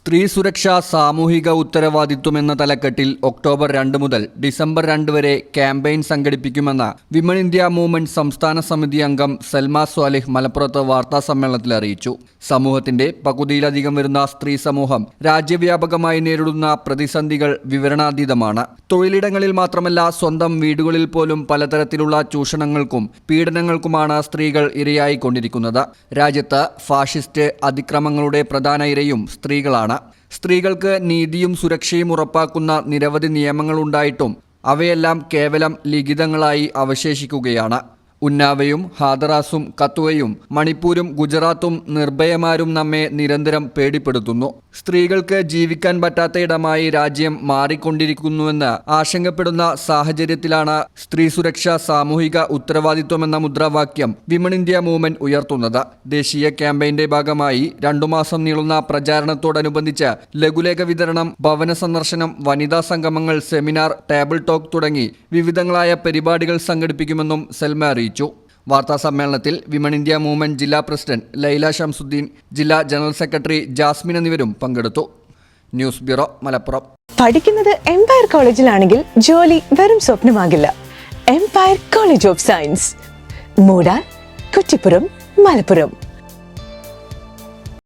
സ്ത്രീ സുരക്ഷ സാമൂഹിക ഉത്തരവാദിത്വം എന്ന തലക്കെട്ടിൽ ഒക്ടോബർ രണ്ട് മുതൽ ഡിസംബർ രണ്ട് വരെ ക്യാമ്പയിൻ സംഘടിപ്പിക്കുമെന്ന വിമൻ ഇന്ത്യ മൂവ്മെന്റ് സംസ്ഥാന സമിതി അംഗം സൽമ സ്വാലിഹ് മലപ്പുറത്ത് വാർത്താ സമ്മേളനത്തിൽ അറിയിച്ചു. സമൂഹത്തിന്റെ പകുതിയിലധികം വരുന്ന സ്ത്രീ സമൂഹം രാജ്യവ്യാപകമായി നേരിടുന്ന പ്രതിസന്ധികൾ വിവരണാതീതമാണ്. തൊഴിലിടങ്ങളിൽ മാത്രമല്ല സ്വന്തം വീടുകളിൽ പോലും പലതരത്തിലുള്ള ചൂഷണങ്ങൾക്കും പീഡനങ്ങൾക്കുമാണ് സ്ത്രീകൾ ഇരയായിക്കൊണ്ടിരിക്കുന്നത്. രാജ്യത്ത് ഫാഷിസ്റ്റ് അതിക്രമങ്ങളുടെ പ്രധാന ഇരയും സ്ത്രീകളാണ്. സ്ത്രീകൾക്ക് നീതിയും സുരക്ഷയും ഉറപ്പാക്കുന്ന നിരവധി നിയമങ്ങളുണ്ടായിട്ടും അവയെല്ലാം കേവലം ലിഖിതങ്ങളായി അവശേഷിക്കുകയാണ്. ഉന്നാവയും ഹാദറാസും കത്വയും മണിപ്പൂരും ഗുജറാത്തും നിർഭയമാരും നമ്മെ നിരന്തരം പേടിപ്പെടുത്തുന്നു. സ്ത്രീകൾക്ക് ജീവിക്കാൻ പറ്റാത്ത ഇടമായി രാജ്യം മാറിക്കൊണ്ടിരിക്കുന്നുവെന്ന് ആശങ്കപ്പെടുന്ന സാഹചര്യത്തിലാണ് സ്ത്രീ സുരക്ഷ സാമൂഹിക ഉത്തരവാദിത്വമെന്ന മുദ്രാവാക്യം വിമൺ ഇന്ത്യ മൂവ്മെന്റ് ഉയർത്തുന്നത്. ദേശീയ ക്യാമ്പയിന്റെ ഭാഗമായി രണ്ടു മാസം നീളുന്ന പ്രചാരണത്തോടനുബന്ധിച്ച് ലഘുലേഖ വിതരണം ഭവന സന്ദർശനം വനിതാ സംഗമങ്ങൾ സെമിനാർ ടേബിൾ ടോക്ക് തുടങ്ങി വിവിധങ്ങളായ പരിപാടികൾ സംഘടിപ്പിക്കുമെന്നും സെൽമ അറിയിച്ചു. വാർത്താ സമ്മേളനത്തിൽ വിമൺ ഇന്ത്യ മൂവ്മെന്റ് ജില്ലാ പ്രസിഡന്റ് ലൈല ഷംസുദ്ദീൻ ജില്ലാ ജനറൽ സെക്രട്ടറി ജാസ്മിൻ എന്നിവരും പങ്കെടുത്തു. News bureau Malappuram. പഠിക്കുന്നത് എംപയർ കോളേജിലാണെങ്കിൽ ജോലി വെറും സ്വപ്നമാകില്ല. Empire college of science Moodal Kuttippuram Malappuram.